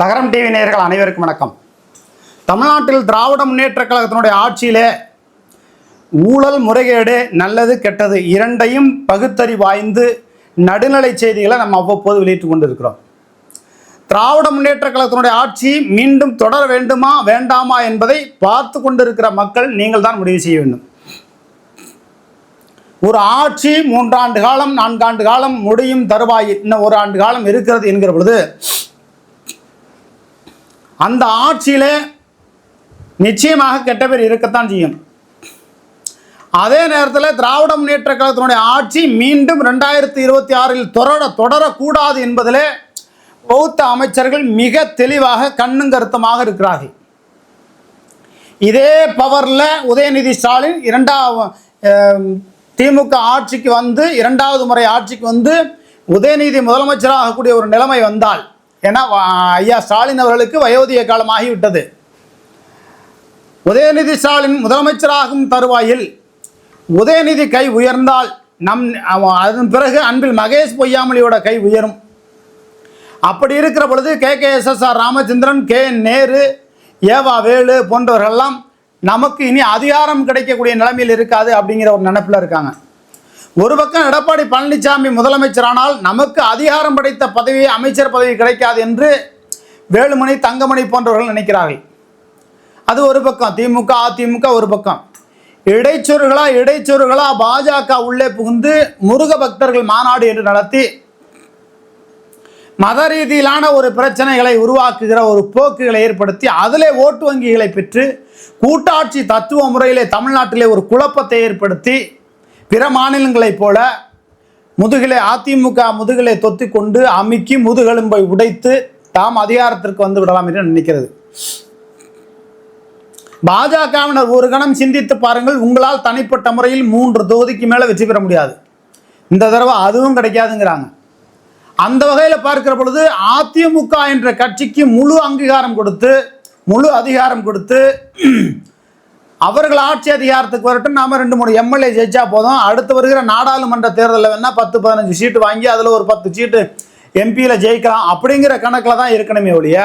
லகரம் டிவி நேயர்கள் அனைவருக்கும் வணக்கம். தமிழ்நாட்டில் திராவிட முன்னேற்றக் கழகத்தினுடைய ஆட்சியிலே ஊழல் முறைகேடு நல்லது கெட்டது இரண்டையும் பகுத்தறி வாய்ந்து நடுநிலை செய்திகளை நம்ம அவ்வப்போது வெளியிட்டு கொண்டிருக்கிறோம். திராவிட முன்னேற்றக் கழகத்தினுடைய ஆட்சி மீண்டும் தொடர வேண்டுமா வேண்டாமா என்பதை பார்த்து கொண்டிருக்கிற மக்கள் நீங்கள் தான் முடிவு செய்ய வேண்டும். ஒரு ஆட்சி மூன்றாண்டு காலம் நான்காண்டு காலம் முடியும் தருவாயில் இன்னும் ஒரு ஆண்டு காலம் இருக்கிறது என்கிற பொழுது அந்த ஆட்சியிலே நிச்சயமாக கெட்ட பேர் இருக்கத்தான் செய்யும். அதே நேரத்தில் திராவிட முன்னேற்ற கழகத்தினுடைய ஆட்சி மீண்டும் ரெண்டாயிரத்தி இருபத்தி ஆறில் தொடர தொடரக்கூடாது என்பதிலே பௌத்த அமைச்சர்கள் மிக தெளிவாக கண்ணும் கருத்துமாக இருக்கிறார்கள். இதே பவரில் உதயநிதி ஸ்டாலின் இரண்டாவது திமுக ஆட்சிக்கு வந்து இரண்டாவது முறை ஆட்சிக்கு வந்து உதயநிதி முதலமைச்சராகக்கூடிய ஒரு நிலைமை வந்தால் ஏன்னா ஐயா ஸ்டாலின் அவர்களுக்கு வயோதிக காலமாகிவிட்டது. உதயநிதி ஸ்டாலின் முதலமைச்சராகும் தருவாயில் உதயநிதி கை உயர்ந்தால் நம் அதன் பிறகு அன்பில் மகேஷ் பொய்யாமொழியோட கை உயரும். அப்படி இருக்கிற பொழுது K. K. S. S. R. Ramachandran K. Nehru ஏவா வேலு போன்றவர்கள்லாம் நமக்கு இனி அதிகாரம் கிடைக்கக்கூடிய நிலைமையில் இருக்காது அப்படிங்கிற ஒரு நினைப்பில் இருக்காங்க. ஒரு பக்கம் எடப்பாடி பழனிசாமி முதலமைச்சரானால் நமக்கு அதிகாரம் படைத்த பதவி அமைச்சர் பதவி கிடைக்காது என்று வேலுமணி தங்கமணி போன்றவர்கள் நினைக்கிறார்கள். அது ஒரு பக்கம். திமுக அதிமுக ஒரு பக்கம். இடைச்சொருகளா இடைச்சொருகளா பாஜக உள்ளே புகுந்து முருக பக்தர்கள் மாநாடு என்று நடத்தி மத ரீதியிலான ஒரு பிரச்சனைகளை உருவாக்குகிற ஒரு போக்குகளை ஏற்படுத்தி அதிலே ஓட்டு வங்கிகளை பெற்று கூட்டாட்சி தத்துவ முறையிலே தமிழ்நாட்டிலே ஒரு குழப்பத்தை ஏற்படுத்தி பிற மாநிலங்களைப் போல முதுகிலே அதிமுக முதுகிலே தொத்தி கொண்டு அமுக்கி முதுகெலும்பை உடைத்து தாம் அதிகாரத்திற்கு வந்து விடலாம் என்று நினைக்கிறது. பாஜகவினர் ஒரு கணம் சிந்தித்து பாருங்கள் உங்களால் தனிப்பட்ட முறையில் மூன்று தொகுதிக்கு மேலே வெற்றி பெற முடியாது. இந்த தடவை அதுவும் கிடைக்காதுங்கிறாங்க. அந்த வகையில் பார்க்கிற பொழுது அதிமுக என்ற கட்சிக்கு முழு அங்கீகாரம் கொடுத்து முழு அதிகாரம் கொடுத்து அவர்கள் ஆட்சி அதிகாரத்துக்கு வரட்டும். நாம ரெண்டு மூணு எம்எல்ஏ ஜெயிச்சா போதும். அடுத்து வருகிற நாடாளுமன்ற தேர்தலில் வேணால் பத்து பதினஞ்சு சீட்டு வாங்கி அதில் ஒரு பத்து சீட்டு எம்பியில் ஜெயிக்கலாம் அப்படிங்கிற கணக்கில் தான் இருக்கணுமே ஒழிய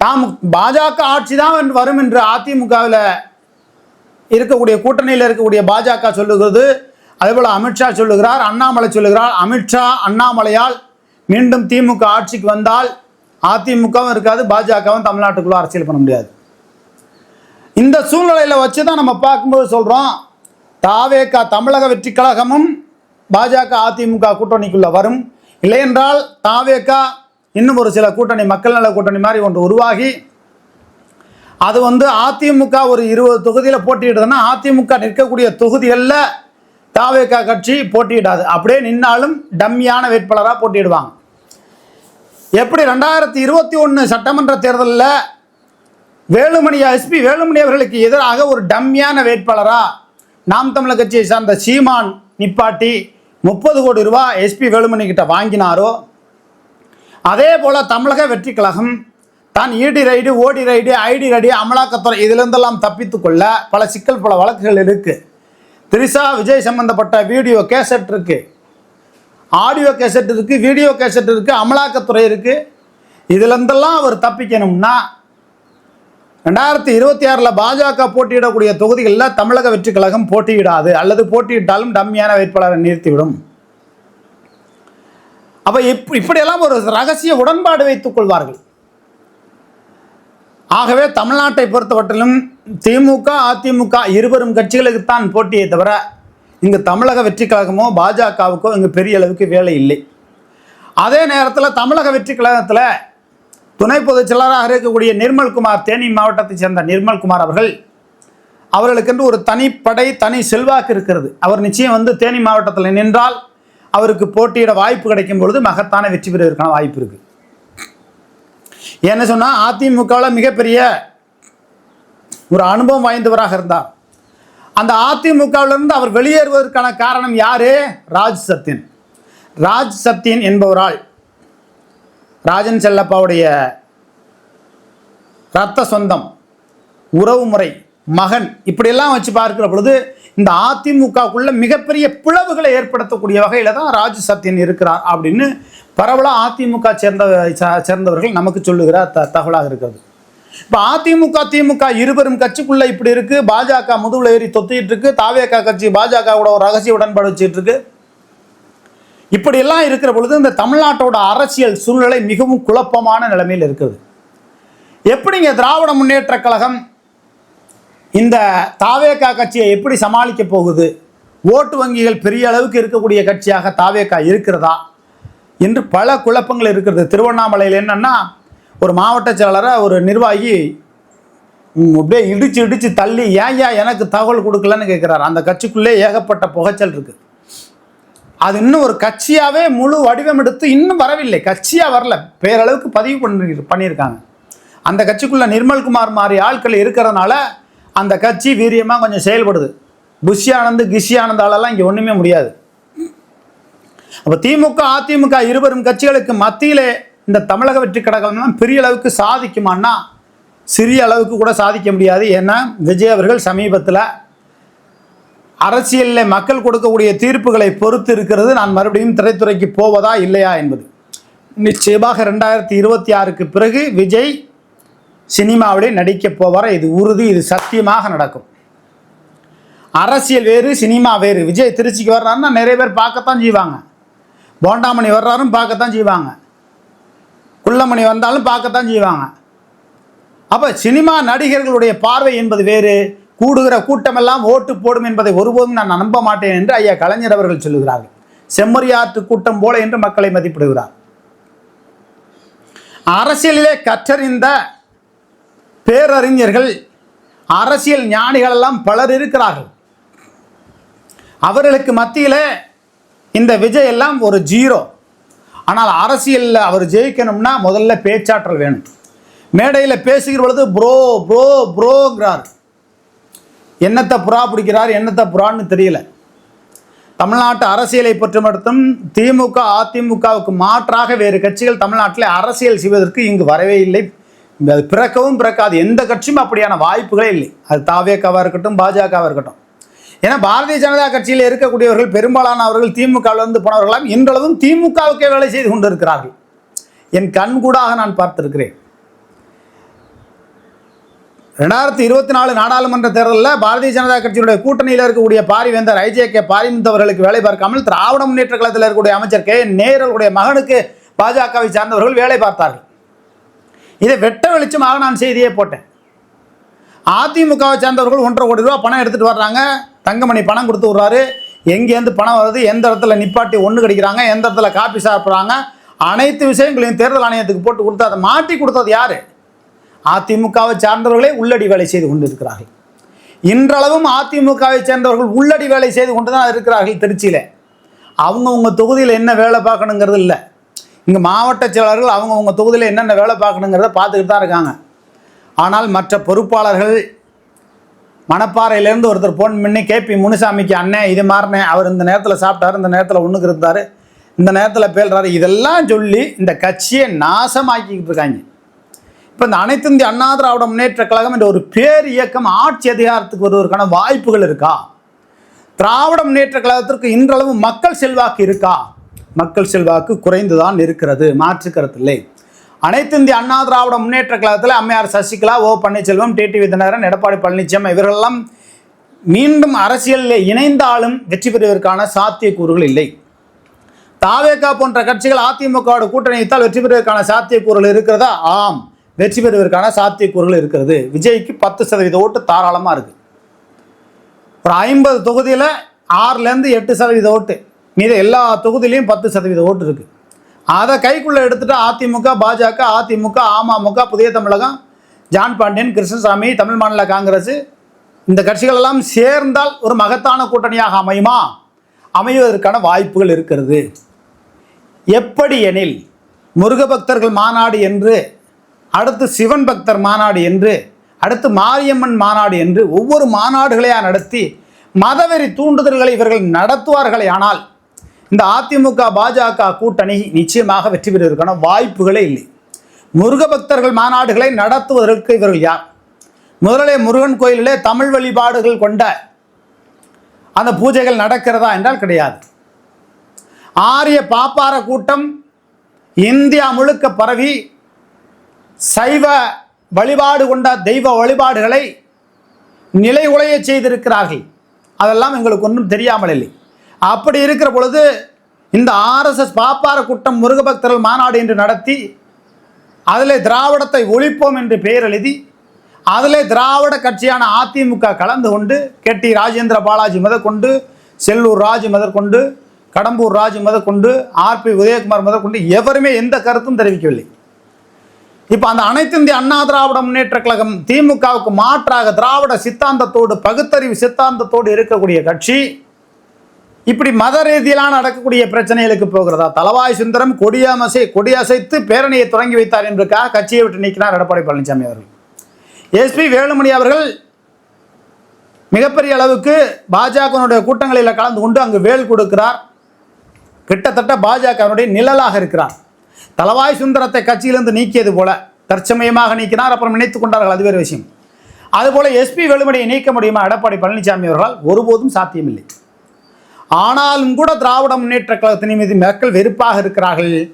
தாம் பாஜக ஆட்சி தான் வரும் என்று அதிமுகவில் இருக்கக்கூடிய கூட்டணியில் இருக்கக்கூடிய பாஜக சொல்லுகிறது. அதேபோல் அமித்ஷா சொல்லுகிறார் அண்ணாமலை சொல்லுகிறார். அமித்ஷா அண்ணாமலையால் மீண்டும் திமுக ஆட்சிக்கு வந்தால் அதிமுகவும் இருக்காது பாஜகவும் தமிழ்நாட்டுக்குள்ளே அரசியல் பண்ண முடியாது. சூழ்நிலையில் வச்சு தான் நம்ம பார்க்கும்போது சொல்கிறோம் தாவேகா தமிழக வெற்றி கழகமும் பாஜக அதிமுக கூட்டணிக்குள்ளே வரும். இல்லையென்றால் தாவேகா இன்னும் ஒரு சில கூட்டணி மக்கள் நல கூட்டணி மாதிரி ஒன்று உருவாகி அது வந்து அதிமுக ஒரு இருபது தொகுதியில் போட்டியிடுதுன்னா அதிமுக நிற்கக்கூடிய தொகுதிகளில் தாவேகா கட்சி போட்டியிடாது. அப்படியே நின்னாலும் டம்மியான வேட்பாளராக போட்டியிடுவாங்க. எப்படி ரெண்டாயிரத்தி இருபத்தி ஒன்று சட்டமன்ற தேர்தலில் வேலுமணி எஸ்பி வேலுமணி அவர்களுக்கு எதிராக ஒரு டம்மியான வேட்பாளரா நாம் தமிழர் கட்சியை சார்ந்த சீமான் நிப்பாட்டி முப்பது கோடி ரூபாய் எஸ்பி வேலுமணி கிட்ட வாங்கினாரோ? அதே போல் தமிழக வெற்றி கழகம் தான் இடி ரைடு ஓடி ரைடு ஐடி ரைடு அமலாக்கத்துறை இதிலிருந்தெல்லாம் தப்பித்து கொள்ள பல சிக்கல் பல வழக்குகள் இருக்குது திரிசா விஜய் சம்பந்தப்பட்ட வீடியோ கேசட் இருக்குது ஆடியோ கேசட் இருக்குது வீடியோ கேசட் இருக்குது அமலாக்கத்துறை இருக்குது இதிலிருந்தெல்லாம் அவர் தப்பிக்கணும்னா ரெண்டாயிரத்தி இருபத்தி ஆறில் பாஜக போட்டியிடக்கூடிய தொகுதிகளில் தமிழக வெற்றி கழகம் போட்டியிடாது. அல்லது போட்டியிட்டாலும் டம்மியான வேட்பாளரை நிறுத்திவிடும். அப்போ இப் இப்படியெல்லாம் ஒரு ரகசிய உடன்பாடு வைத்துக் கொள்வார்கள். ஆகவே தமிழ்நாட்டை பொறுத்தவற்றிலும் திமுக அதிமுக இருவரும் கட்சிகளுக்குத்தான் போட்டியை தவிர இங்கு தமிழக வெற்றி கழகமோ பாஜகவுக்கோ இங்கு பெரிய அளவுக்கு வேலை இல்லை. அதே நேரத்தில் தமிழக வெற்றி கழகத்தில் துணை பொதுச் செயலராக இருக்கக்கூடிய நிர்மல்குமார் தேனி மாவட்டத்தைச் சேர்ந்த நிர்மல்குமார் அவர்கள் அவர்களுக்கென்று ஒரு தனிப்படை தனி செல்வாக்கு இருக்கிறது. அவர் நிச்சயம் வந்து தேனி மாவட்டத்தில் நின்றால் அவருக்கு போட்டியிட வாய்ப்பு கிடைக்கும் பொழுது மகத்தான வெற்றி பெறுவதற்கான வாய்ப்பு இருக்கு. என்ன சொன்னால் அதிமுகவில் மிகப்பெரிய ஒரு அனுபவம் வாய்ந்தவராக இருந்தார். அந்த அதிமுகவிலிருந்து அவர் வெளியேறுவதற்கான காரணம் யாரு? ராஜ் சத்தின் ராஜ் சத்தியன் என்பவரால் ராஜன் செல்லப்பாவுடைய இரத்த சொந்தம் உறவு முறை மகன் இப்படியெல்லாம் வச்சு பார்க்கிற பொழுது இந்த அதிமுகவுக்குள்ள மிகப்பெரிய பிளவுகளை ஏற்படுத்தக்கூடிய வகையில் தான் ராஜு சத்யன் இருக்கிறார் அப்படின்னு பரவலாக அதிமுக சேர்ந்த ச- சேர்ந்தவர்கள் நமக்கு சொல்லுகிற த தகவலாக இருக்கிறது. இப்போ அதிமுக திமுக இருவரும் கட்சிக்குள்ளே இப்படி இருக்குது பாஜக முதுகுல ஏறி தொத்திட்டு இருக்கு. தாவேகா கட்சி பாஜக கூட ஒரு ரகசிய உடன்பாடு வச்சுட்டு இருக்கு. இப்படியெல்லாம் இருக்கிற பொழுது இந்த தமிழ்நாட்டோட அரசியல் சூழ்நிலை மிகவும் குழப்பமான நிலைமையில் இருக்குது. எப்படிங்க திராவிட முன்னேற்ற கழகம் இந்த தாவேகா கட்சியை எப்படி சமாளிக்க போகுது? ஓட்டு வங்கிகள் பெரிய அளவுக்கு இருக்கக்கூடிய கட்சியாக தாவேக்கா இருக்கிறதா? என்று பல குழப்பங்கள் இருக்கிறது. திருவண்ணாமலையில் என்னன்னா ஒரு மாவட்ட செயலரை ஒரு நிர்வாகி அப்படியே இடிச்சு இடிச்சு தள்ளி ஏன் ஏன் எனக்கு தகவல் கொடுக்கலன்னு கேட்குறாரு அந்த கட்சிக்குள்ளே ஏகப்பட்ட புகைச்சல் இருக்குது அது இன்னும் ஒரு கட்சியாகவே முழு வடிவம் எடுத்து இன்னும் வரவில்லை. கட்சியாக வரல. பேரளவுக்கு பதிவு பண்ணி பண்ணியிருக்காங்க. அந்த கட்சிக்குள்ளே நிர்மல்குமார் மாதிரி ஆட்கள் இருக்கிறதுனால அந்த கட்சி வீரியமாக கொஞ்சம் செயல்படுது. புஷி ஆனந்த் கிஷி ஆனந்தாலெல்லாம் இங்கே ஒன்றுமே முடியாது. அப்போ திமுக அதிமுக இருவரும் கட்சிகளுக்கு மத்தியிலே இந்த தமிழக வெற்றி கழகம்லாம் பெரிய அளவுக்கு சாதிக்குமான்னா சிறிய அளவுக்கு கூட சாதிக்க முடியாது. ஏன்னா விஜய் அவர்கள் சமீபத்தில் அரசியலில் மக்கள் கொடுக்கக்கூடிய தீர்ப்புகளை பொறுத்து இருக்கிறது. நான் மறுபடியும் திரைத்துறைக்கு போவதா இல்லையா என்பது. நிச்சயமாக ரெண்டாயிரத்தி இருபத்தி ஆறுக்கு பிறகு விஜய் சினிமாவிலே நடிக்கப் போவார? இது உறுதி இது சத்தியமாக நடக்கும். அரசியல் வேறு சினிமா வேறு. விஜய் திருச்சிக்கு வர்றாருன்னா நிறைய பேர் பார்க்கத்தான் செய்வாங்க. போண்டாமணி வர்றாரும் பார்க்கத்தான் செய்வாங்க. குள்ளமணி வந்தாலும் பார்க்கத்தான் செய்வாங்க. அப்போ சினிமா நடிகர்களுடைய பார்வை என்பது வேறு. கூடுகிற கூட்டமெல்லாம் ஓட்டு போடும் என்பதை ஒருபோதும் நான் நம்ப மாட்டேன் என்று ஐயா கலைஞர் அவர்கள் சொல்லுகிறார்கள். செம்மறியாற்று கூட்டம் போல என்று மக்களை மதிப்பிடுகிறார். அரசியலிலே கற்றறிந்த பேரறிஞர்கள் அரசியல் ஞானிகள் எல்லாம் பலர் இருக்கிறார்கள். அவர்களுக்கு மத்தியில் இந்த விஜய் எல்லாம் ஒரு ஜீரோ. ஆனால் அரசியலில் அவர் ஜெயிக்கணும்னா முதல்ல பேச்சாற்றல் வேணும். மேடையில் பேசுகிற பொழுது ப்ரோ ப்ரோ ப்ரோங்கிறார். என்னத்தை புறா பிடிக்கிறார் என்னத்தை புறான்னு தெரியல. தமிழ்நாட்டு அரசியலை பற்றி மட்டும் திமுக அதிமுகவுக்கு மாற்றாக வேறு கட்சிகள் தமிழ்நாட்டில் அரசியல் செய்வதற்கு இங்கு வரவே இல்லை. அது பிறக்கவும் பிறக்காது. எந்த கட்சியும் அப்படியான வாய்ப்புகளே இல்லை. அது தாவேக்காவாக இருக்கட்டும் பாஜகவாக இருக்கட்டும். ஏன்னா பாரதிய ஜனதா கட்சியில் இருக்கக்கூடியவர்கள் பெரும்பாலானவர்கள் திமுகவிலிருந்து போனவர்களாம். இன்றளவும் திமுகவுக்கே வேலை செய்து கொண்டிருக்கிறார்கள். என் கண்கூடாக நான் பார்த்திருக்கிறேன். ரெண்டாயிரத்தி இருபத்தி நாலு நாடாளுமன்ற தேர்தலில் பாரதிய ஜனதா கட்சியினுடைய கூட்டணியில் இருக்கக்கூடிய பாரிவேந்தர் ஐஜேகே பாரிமுத்து அவர்களுக்கு வேலை பார்க்காமல் திராவிட முன்னேற்ற கழகத்தில் இருக்கக்கூடிய அமைச்சர் கே நேருடைய மகனுக்கு பாஜகவை சார்ந்தவர்கள் வேலை பார்த்தார்கள். இதை வெட்ட வெளிச்சமாக நான் செய்தியே போட்டேன். அதிமுகவை சார்ந்தவர்கள் ஒன்றரை கோடி ரூபா பணம் எடுத்துகிட்டு வர்றாங்க. தங்கமணி பணம் கொடுத்து விட்றாரு. எங்கேருந்து பணம் வருது? எந்த இடத்துல நிப்பாட்டி ஒன்று கிடைக்கிறாங்க? எந்த இடத்துல காப்பி சாப்பிட்றாங்க? அனைத்து விஷயங்களையும் தேர்தல் ஆணையத்துக்கு போட்டு கொடுத்து அதை மாட்டி கொடுத்தது யார்? அதிமுகவை சார்ந்தவர்களே உள்ளடி வேலை செய்து கொண்டிருக்கிறார்கள். இன்றளவும் அதிமுகவை சேர்ந்தவர்கள் உள்ளடி வேலை செய்து கொண்டு தான் இருக்கிறார்கள் திருச்சியில். அவங்கவுங்க தொகுதியில் என்ன வேலை பார்க்கணுங்கிறது இல்லை. இங்கே மாவட்ட செயலாளர்கள் அவங்கவுங்க தொகுதியில் என்னென்ன வேலை பார்க்கணுங்கிறத பார்த்துக்கிட்டு தான் இருக்காங்க. ஆனால் மற்ற பொறுப்பாளர்கள் மணப்பாறையிலேருந்து ஒருத்தர் ஃபோன் பண்ணி கேபி முனுசாமிக்கு அண்ணே இது மாறினேன் அவர் இந்த நேரத்தில் சாப்பிட்டாரு இந்த நேரத்தில் ஒன்றுக்கு இருந்தார் இந்த நேரத்தில் பேல்றாரு இதெல்லாம் சொல்லி இந்த கட்சியை நாசமாக்கிக்கிட்டு இருக்காங்க. இப்போ இந்த அனைத்து இந்திய அண்ணா திராவிட முன்னேற்ற கழகம் என்ற ஒரு பேர் இயக்கம் ஆட்சி அதிகாரத்துக்கு வருவதற்கான வாய்ப்புகள் இருக்கா? திராவிட முன்னேற்ற கழகத்திற்கு இன்றளவு மக்கள் செல்வாக்கு இருக்கா? மக்கள் செல்வாக்கு குறைந்துதான் இருக்கிறது மாற்று கருத்தில்லை அனைத்து இந்திய அண்ணா திராவிட முன்னேற்ற கழகத்தில் அம்மையார் சசிகலா ஓ பன்னீர்செல்வம் டிடிவி தினகரன் எடப்பாடி பழனிசாமி இவர்களெல்லாம் மீண்டும் அரசியலில் இணைந்தாலும் வெற்றி பெறுவதற்கான சாத்தியக்கூறுகள் இல்லை. தாவேகா போன்ற கட்சிகள் அதிமுகவோட கூட்டணி வைத்தால் வெற்றி பெறுவதற்கான சாத்தியக்கூறுகள் இருக்கிறதா? ஆம். வெற்றி பெறுவதற்கான சாத்தியக்கூறுகள் இருக்கிறது. விஜய்க்கு பத்து சதவீத ஓட்டு தாராளமாக இருக்குது ஒரு ஐம்பது தொகுதியில் ஆறுலேருந்து எட்டு சதவீத ஓட்டு. மீத எல்லா தொகுதியிலையும் பத்து சதவீத ஓட்டு இருக்குது அதை கைக்குள்ளே எடுத்துகிட்டு அதிமுக பாஜக அதிமுக அமமுக புதிய தமிழகம் ஜான் பாண்டியன் கிருஷ்ணசாமி தமிழ் மாநில காங்கிரஸ். இந்த கட்சிகளெல்லாம் சேர்ந்தால் ஒரு மகத்தான கூட்டணியாக அமையுமா? அமைவதற்கான வாய்ப்புகள் இருக்கிறது. எப்படி எனில் முருக பக்தர்கள் மாநாடு என்று அடுத்து சிவன் பக்தர் மாநாடு என்று அடுத்து மாரியம்மன் மாநாடு என்று ஒவ்வொரு மாநாடுகளையாக நடத்தி மதவெறி தூண்டுதல்களை இவர்கள் நடத்துவார்களே ஆனால் இந்த அதிமுக பாஜக கூட்டணி நிச்சயமாக வெற்றி பெறுவதற்கான வாய்ப்புகளே இல்லை. முருக பக்தர்கள் மாநாடுகளை நடத்துவதற்கு இவர்கள் யார்? முதலே முருகன் கோயிலிலே தமிழ் வழிபாடுகள் கொண்ட அந்த பூஜைகள் நடக்கிறதா என்றால் கிடையாது. ஆரிய பாப்பார கூட்டம் இந்தியா முழுக்க பரவி சைவ வழிபாடு கொண்ட தெய்வ வழிபாடுகளை நிலை உலைய செய்திருக்கிறார்கள். அதெல்லாம் எங்களுக்கு ஒன்றும் தெரியாமல் இல்லை. அப்படி இருக்கிற பொழுது இந்த ஆர்எஸ்எஸ் பாப்பார கூட்டம் முருகபக்தர்கள் மாநாடு என்று நடத்தி அதில் திராவிடத்தை ஒழிப்போம் என்று பெயர் எழுதி அதில் திராவிட கட்சியான அதிமுக கலந்து கொண்டு கெட்டி ராஜேந்திர பாலாஜி முதற்கொண்டு செல்லூர் ராஜ் முதற்கொண்டு கடம்பூர் ராஜ் முதற்கொண்டு ஆர்பி உதயகுமார் முதற்கொண்டு எவருமே எந்த கருத்தும் தெரிவிக்கவில்லை. இப்போ அந்த அனைத்து இந்திய அண்ணா திராவிட முன்னேற்ற கழகம் திமுகவுக்கு மாற்றாக திராவிட சித்தாந்தத்தோடு பகுத்தறிவு சித்தாந்தத்தோடு இருக்கக்கூடிய கட்சி இப்படி மத ரீதியிலான நடக்கக்கூடிய பிரச்சனைகளுக்கு போகிறதா? தலவாய் சுந்தரம் கொடியமசை கொடியசைத்து பேரணியை தொடங்கி வைத்தார் என்பதற்காக கட்சியை விட்டு நீக்கினார் எடப்பாடி பழனிசாமி அவர்கள். எஸ்பி வேலுமணி அவர்கள் மிகப்பெரிய அளவுக்கு பாஜகனுடைய கூட்டங்களில் கலந்து கொண்டு அங்கு வேல் கொடுக்கிறார். கிட்டத்தட்ட பாஜகவினுடைய நிழலாக இருக்கிறார். தலவாய் சுந்தரத்தை கட்சியிலிருந்து நீக்கியது போல தற்சமயமாக நீக்கினார் அப்புறம் நினைத்துக் கொண்டார்கள் அது வேறு விஷயம். அதுபோல எஸ்பி வேலுமணியை நீக்க முடியுமா? எடப்பாடி பழனிசாமி அவர்களால் ஒருபோதும் சாத்தியமில்லை. ஆனாலும் கூட திராவிட முன்னேற்ற கழகத்தின் மீது மக்கள் வெறுப்பாக இருக்கிறார்கள்.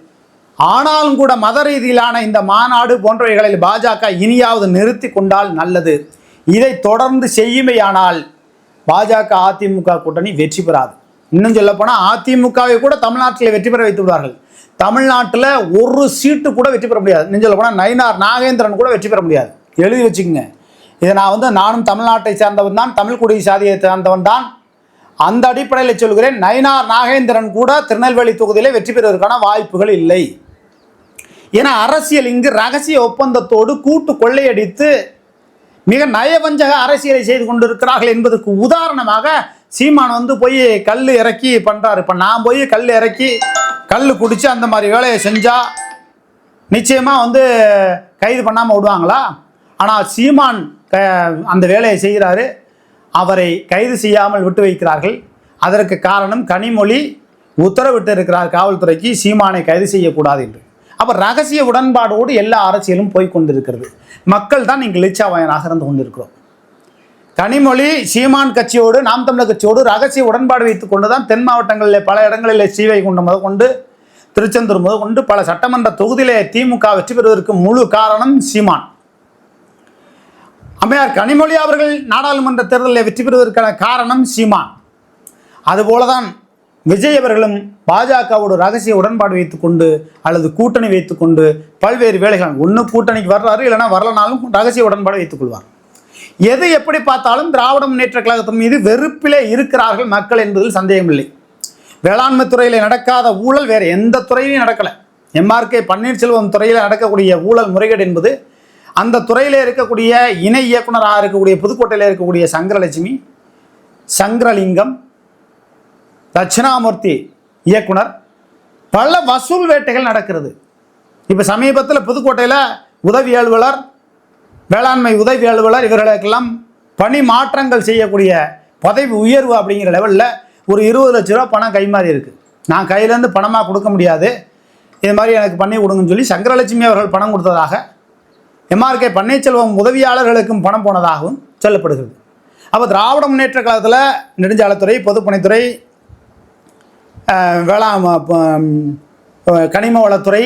ஆனாலும் கூட மத ரீதியிலான இந்த மாநாடு போன்றவைகளில் பாஜக இனியாவது நிறுத்தி கொண்டால் நல்லது. இதை தொடர்ந்து செய்யுமையானால் பாஜக அதிமுக கூட்டணி வெற்றி பெறாது. இன்னும் சொல்லப்போனால் அதிமுகவை கூட தமிழ்நாட்டில் வெற்றி பெற வைத்து விடுவார்கள். தமிழ்நாட்டில் ஒரு சீட்டு கூட வெற்றி பெற முடியாது. இன்னும் சொல்லப்போனால் நயினார் நாகேந்திரன் கூட வெற்றி பெற முடியாது. எழுதி வச்சுக்கோங்க. இதை நான் வந்து நானும் தமிழ்நாட்டை சேர்ந்தவன் தான் தமிழ் குடி சாதியை சேர்ந்தவன் தான். அந்த அடிப்படையில் சொல்கிறேன் நயினார் நாகேந்திரன் கூட திருநெல்வேலி தொகுதியிலே வெற்றி பெறுவதற்கான வாய்ப்புகள் இல்லை. ஏன்னா அரசியல் இங்கு ரகசிய ஒப்பந்தத்தோடு கூட்டு கொள்ளையடித்து மிக நயவஞ்சக அரசியலை செய்து கொண்டிருக்கிறார்கள் என்பதற்கு உதாரணமாக சீமான் வந்து போய் கல் இறக்கி பண்ணுறாரு இப்போ நான் போய் கல் இறக்கி கல் குடித்து அந்த மாதிரி வேலையை செஞ்சால் நிச்சயமாக வந்து கைது பண்ணாமல் விடுவாங்களா? ஆனால் சீமான் க அந்த வேலையை செய்கிறாரு. அவரை கைது செய்யாமல் விட்டு வைக்கிறார்கள். அதற்கு காரணம் கனிமொழி உத்தரவிட்டு இருக்கிறார் காவல்துறைக்கு சீமானை கைது செய்யக்கூடாது என்று. அப்போ ரகசிய உடன்பாடோடு எல்லா அரசியலும் போய் கொண்டிருக்கிறது. மக்கள் தான் இங்கு லிச்சாவாயனாக இருந்து கொண்டிருக்கிறோம். கனிமொழி சீமான் கட்சியோடு நாம் தமிழர் கட்சியோடு ரகசிய உடன்பாடு வைத்துக் கொண்டுதான் தென் மாவட்டங்களில் பல இடங்களில் ஸ்ரீவைகுண்டம் முதல் கொண்டு திருச்செந்தூர் முதல் கொண்டு பல சட்டமன்ற தொகுதியிலே திமுக வெற்றி பெறுவதற்கு முழு காரணம் சீமான். அம்மையார் கனிமொழி அவர்கள் நாடாளுமன்ற தேர்தலில் வெற்றி பெறுவதற்கான காரணம் சீமான். அதுபோலதான் விஜய் அவர்களும் பாஜகவோடு ரகசிய உடன்பாடு வைத்துக்கொண்டு அல்லது கூட்டணி வைத்துக்கொண்டு பல்வேறு வேலைகள் ஒன்று கூட்டணிக்கு வர்றாரு இல்லைன்னா வரலனாலும் ரகசிய உடன்பாடு வைத்துக் கொள்வார். எது எப்படி பார்த்தாலும் திராவிட முன்னேற்ற கழகத்தின் மீது வெறுப்பிலே இருக்கிறார்கள் மக்கள் என்பதில் சந்தேகமில்லை. வேளாண்மை துறையில் நடக்காத ஊழல் வேறு எந்த துறையிலையும் நடக்கலை. எம்ஆர்கே பன்னீர்செல்வம் துறையில் நடக்கக்கூடிய ஊழல் முறைகேடு என்பது அந்த துறையில் இருக்கக்கூடிய இணை இயக்குனராக இருக்கக்கூடிய புதுக்கோட்டையில் இருக்கக்கூடிய சங்கரலட்சுமி சங்கரலிங்கம் தட்சிணாமூர்த்தி இயக்குனர் பல வசூல் வேட்டைகள் நடக்கிறது. இப்போ சமீபத்தில் புதுக்கோட்டையில் உதவி அலுவலர் வேளாண்மை உதவி அலுவலர் இவர்களுக்கெல்லாம் பணி மாற்றங்கள் செய்யக்கூடிய பதவி உயர்வு அப்படிங்கிற லெவலில் ஒரு இருபது லட்ச ரூபா பணம் கைமாறி இருக்குது நான் கையிலேருந்து பணமாக கொடுக்க முடியாது. இது மாதிரி எனக்கு பண்ணி கொடுங்கன்னு சொல்லி சங்கரலட்சுமி அவர்கள் பணம் கொடுத்ததாக எம்ஆர்கே பன்னீர்செல்வம் உதவியாளர்களுக்கும் பணம் போனதாகவும் சொல்லப்படுகிறது. அப்போ திராவிட முன்னேற்ற காலத்தில் நெடுஞ்சாலைத்துறை பொதுப்பணித்துறை வேளாண் கனிம வளத்துறை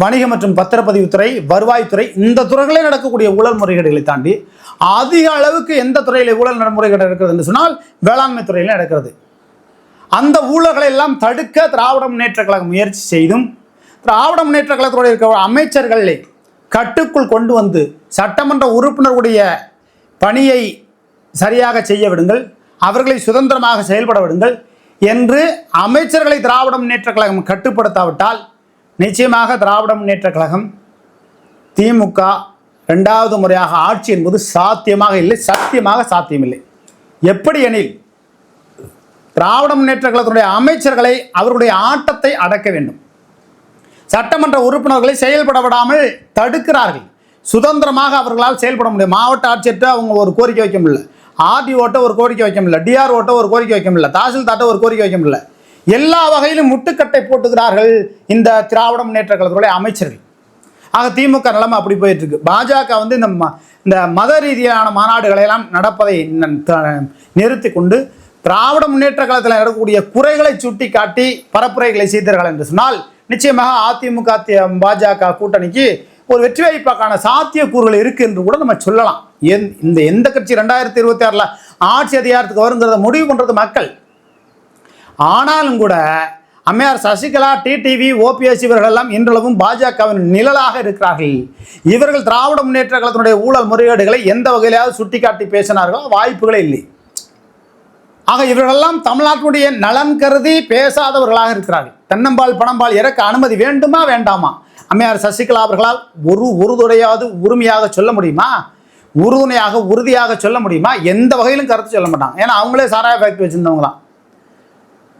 வணிக மற்றும் பத்திரப்பதிவுத்துறை வருவாய்த்துறை இந்த துறைகளில் நடக்கக்கூடிய ஊழல் முறைகேடுகளை தாண்டி அதிக அளவுக்கு எந்த துறையில் ஊழல் நடைமுறைகள் இருக்கிறது என்று சொன்னால் வேளாண்மை துறையில் நடக்கிறது. அந்த ஊழல்களை எல்லாம் தடுக்க திராவிட முன்னேற்ற கழகம் முயற்சி செய்தும் திராவிட முன்னேற்ற கழகத்துடைய இருக்கிற அமைச்சர்களை கட்டுக்குள் கொண்டு வந்து சட்டமன்ற உறுப்பினர்களுடைய பணியை சரியாக செய்ய விடுங்கள் அவர்களை சுதந்திரமாக செயல்பட விடுங்கள் என்று அமைச்சர்களை திராவிட முன்னேற்ற கழகம் கட்டுப்படுத்தாவிட்டால் நிச்சயமாக திராவிட முன்னேற்ற கழகம் திமுக ரெண்டாவது முறையாக ஆட்சி என்பது சாத்தியமாக இல்லை சத்தியமாக சாத்தியமில்லை. எப்படி எனில் திராவிட முன்னேற்ற கழகத்தினுடைய அமைச்சர்களை அவருடைய ஆட்டத்தை அடக்க வேண்டும். சட்டமன்ற உறுப்பினர்களை செயல்பட விடாமல் தடுக்கிறார்கள். சுதந்திரமாக அவர்களால் செயல்பட முடியும். மாவட்ட ஆட்சியர்கிட்ட அவங்க ஒரு கோரிக்கை வைக்க முடியல. ஆர்டிஓட்ட ஒரு கோரிக்கை வைக்க முடியல. டிஆர்ஓட்ட ஒரு கோரிக்கை வைக்க முடியல. தாசில்தார்ட்ட ஒரு கோரிக்கை வைக்க முடியல. எல்லா வகையிலும் முட்டுக்கட்டை போட்டுகிறார்கள் இந்த திராவிட முன்னேற்ற கழகத்துடைய அமைச்சர்கள். ஆக திமுக நிலைமை அப்படி போயிட்டு இருக்கு பாஜக வந்து இந்த ம- இந்த மத ரீதியான மாநாடுகளை எல்லாம் நடப்பதை நிறுத்தி கொண்டு திராவிட முன்னேற்ற கழகத்தில் நடக்கக்கூடிய குறைகளை சுட்டி காட்டி பரப்புரைகளை செய்தார்கள் என்று சொன்னால் நிச்சயமாக அதிமுக பாஜக கூட்டணிக்கு ஒரு வெற்றி வாய்ப்பாக்கான சாத்தியக்கூறுகள் இருக்கு என்று கூட நம்ம சொல்லலாம். எந்- இந்த எந்த கட்சி ரெண்டாயிரத்தி இருபத்தி ஆறுல ஆட்சி அதிகாரத்துக்கு வருங்கிறத முடிவு பண்றது மக்கள். ஆனாலும் கூட அம்மையார் சசிகலா டிடிவி ஓபிஎஸ் இவர்கள் எல்லாம் இன்றளவும் பாஜகவின் நிழலாக இருக்கிறார்கள். இவர்கள் திராவிட முன்னேற்ற கழகத்தினுடைய ஊழல் முறைகேடுகளை எந்த வகையிலாவது சுட்டிக்காட்டி பேசினார்களோ வாய்ப்புகளே இல்லை. ஆக இவர்களெல்லாம் தமிழ்நாட்டினுடைய நலன் கருதி பேசாதவர்களாக இருக்கிறார்கள். தென்னம்பால் பணம்பால் இறக்க அனுமதி வேண்டுமா வேண்டாமா? அம்மையார் சசிகலா அவர்களால் ஒரு உறுதுடையாவது உரிமையாக சொல்ல முடியுமா? உறுதுணையாக உறுதியாக சொல்ல முடியுமா? எந்த வகையிலும் கருத்து சொல்ல மாட்டாங்க. ஏன்னா அவங்களே சாராய ஃபேக்டரி வச்சிருந்தவங்களாம்.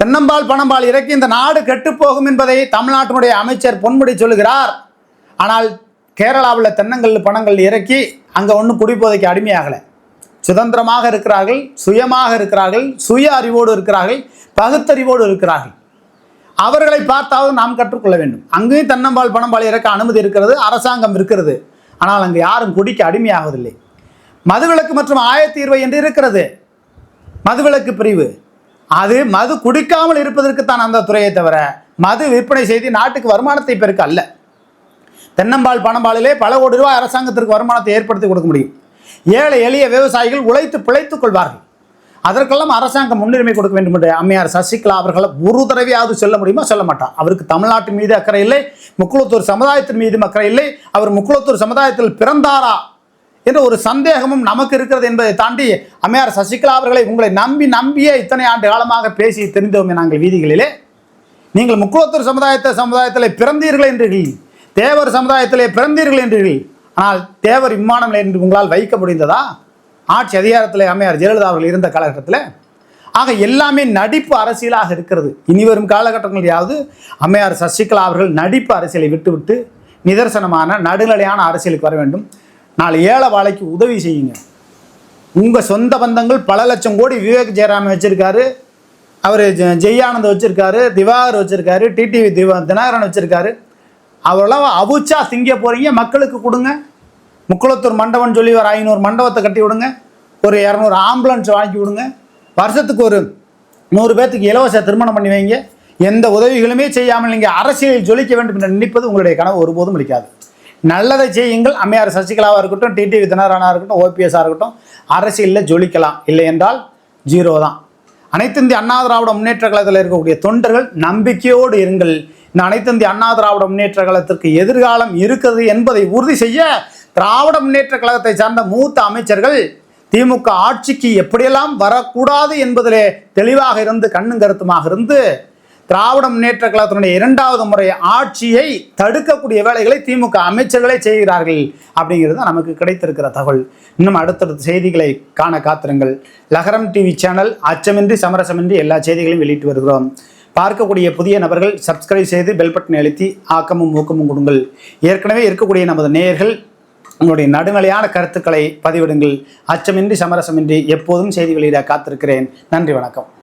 தென்னம்பால் பணம்பால் இறக்கி இந்த நாடு கெட்டுப்போகும் என்பதை தமிழ்நாட்டினுடைய அமைச்சர் பொன்முடி சொல்லுகிறார். ஆனால் கேரளாவில் தென்னங்கல் பணங்கள் இறக்கி அங்கே ஒன்றும் குடிப்போதைக்கு அடிமையாகலை. சுதந்திரமாக இருக்கிறார்கள் சுயமாக இருக்கிறார்கள் சுய அறிவோடு இருக்கிறார்கள் பகுத்தறிவோடு இருக்கிறார்கள். அவர்களை பார்த்தாவது நாம் கற்றுக்கொள்ள வேண்டும். அங்கேயும் தென்னம்பால் பணம்பால் இறக்க அனுமதி இருக்கிறது அரசாங்கம் இருக்கிறது. ஆனால் அங்கு யாரும் குடிக்க அடிமையாவதில்லை மதுவிலக்கு மற்றும் ஆயத்தீர்வை என்று இருக்கிறது. மதுவிலக்கு பிரிவு. அது மது குடிக்காமல் இருப்பதற்குத்தான் அந்த துறையை தவிர மது விற்பனை செய்து நாட்டுக்கு வருமானத்தை பெருக்க அல்ல. தென்னம்பால் பணம்பாலிலே பல கோடி ரூபாய் அரசாங்கத்திற்கு வருமானத்தை ஏற்படுத்தி கொடுக்க முடியும். ஏழை எளிய விவசாயிகள் உழைத்து பிழைத்துக் கொள்வார்கள். அதற்கெல்லாம் அரசாங்கம் முன்னுரிமை கொடுக்க வேண்டும் என்று அம்மையார் சசிகலா அவர்களை ஒரு தடவையாவது சொல்ல முடியுமா? சொல்ல மாட்டார். அவருக்கு தமிழ்நாட்டின் மீது அக்கறை இல்லை முக்குளத்தூர் சமுதாயத்தின் மீதும் அக்கறை இல்லை. அவர் முக்குளத்தூர் சமுதாயத்தில் பிறந்தாரா? என்ற ஒரு சந்தேகமும் நமக்கு இருக்கிறது என்பதை தாண்டி அம்மையார் சசிகலா அவர்களை உங்களை நம்பி நம்பியே இத்தனை ஆண்டு காலமாக பேசி தெரிந்தோமே நாங்கள் வீதிகளிலே. நீங்கள் முக்குளத்தூர் சமுதாயத்தை சமுதாயத்தில் பிறந்தீர்கள் என்றீர்கள். தேவர் சமுதாயத்திலே பிறந்தீர்கள் என்றீர்கள். ஆனால் தேவர் விமானம் என்று உங்களால் வைக்க முடிந்ததா? ஆட்சி அதிகாரத்தில் அம்மையார் ஜெயலலிதா அவர்கள் இருந்த காலகட்டத்தில். ஆக எல்லாமே நடிப்பு அரசியலாக இருக்கிறது. இனி வரும் காலகட்டங்களிலாவது அம்மையார் சசிகலா அவர்கள் நடிப்பு அரசியலை விட்டுவிட்டு நிதர்சனமான நடுநிலையான அரசியலுக்கு வர வேண்டும். நாலு ஏழை வாழைக்கு உதவி செய்யுங்க. உங்கள் சொந்த பந்தங்கள் பல லட்சம் கோடி விவேக் ஜெயராமன் வச்சுருக்காரு அவர் ஜெயானந்த் வச்சுருக்காரு திவாகர் வச்சுருக்காரு டிடிவி திவா தினகரன் வச்சுருக்காரு. அவரெல்லாம் அவுச்சா திங்க போகிறீங்க மக்களுக்கு கொடுங்க. முக்குளத்தூர் மண்டபம் சொல்லி ஒரு ஐநூறு மண்டபத்தை கட்டி விடுங்க. ஒரு இரநூறு ஆம்புலன்ஸ் வாங்கி விடுங்க. வருஷத்துக்கு ஒரு நூறு பேர்த்துக்கு இலவச திருமணம் பண்ணி வைங்க. எந்த உதவிகளுமே செய்யாமல் நீங்கள் அரசியலில் ஜொலிக்க வேண்டும் என்று நினைப்பது உங்களுடைய கனவு. ஒருபோதும் அளிக்காது நல்லதை செய்யுங்கள். அம்மையார் சசிகலாவாக இருக்கட்டும் டிடிவி தினகரனாக இருக்கட்டும் ஓபிஎஸ்ஸாக இருக்கட்டும் அரசியலில் ஜொலிக்கலாம். இல்லை என்றால் ஜீரோ தான். அனைத்து இந்திய அண்ணா திராவிட முன்னேற்ற கழகத்தில் இருக்கக்கூடிய தொண்டர்கள் நம்பிக்கையோடு இருங்கள். இந்த அனைத்து இந்திய அண்ணா திராவிட முன்னேற்ற கழகத்திற்கு எதிர்காலம் இருக்குது என்பதை உறுதி செய்ய திராவிட முன்னேற்ற கழகத்தை சார்ந்த மூத்த அமைச்சர்கள் திமுக ஆட்சிக்கு எப்படியெல்லாம் வரக்கூடாது என்பதிலே தெளிவாக இருந்து கண்ணும் கருத்துமாக இருந்து திராவிட முன்னேற்ற கழகத்தினுடைய இரண்டாவது முறை ஆட்சியை தடுக்கக்கூடிய வேலைகளை திமுக அமைச்சர்களே செய்கிறார்கள் அப்படிங்கிறது தான் நமக்கு கிடைத்திருக்கிற தகவல். இன்னும் அடுத்தடுத்த செய்திகளை காண காத்திருங்கள். லகரம் டிவி சேனல் அச்சமின்றி சமரசமின்றி எல்லா செய்திகளையும் வெளியிட்டு வருகிறோம். பார்க்கக்கூடிய புதிய நபர்கள் சப்ஸ்கிரைப் செய்து பெல் பட்டனை அழுத்தி ஆக்கமும் ஊக்கமும் கொடுங்கள். ஏற்கனவே இருக்கக்கூடிய நமது நேயர்கள் உங்களுடைய நடுநிலையான கருத்துக்களை பதிவிடுங்கள். அச்சமின்றி சமரசமின்றி எப்போதும் செய்தி வெளியிட காத்திருக்கிறேன். நன்றி வணக்கம்.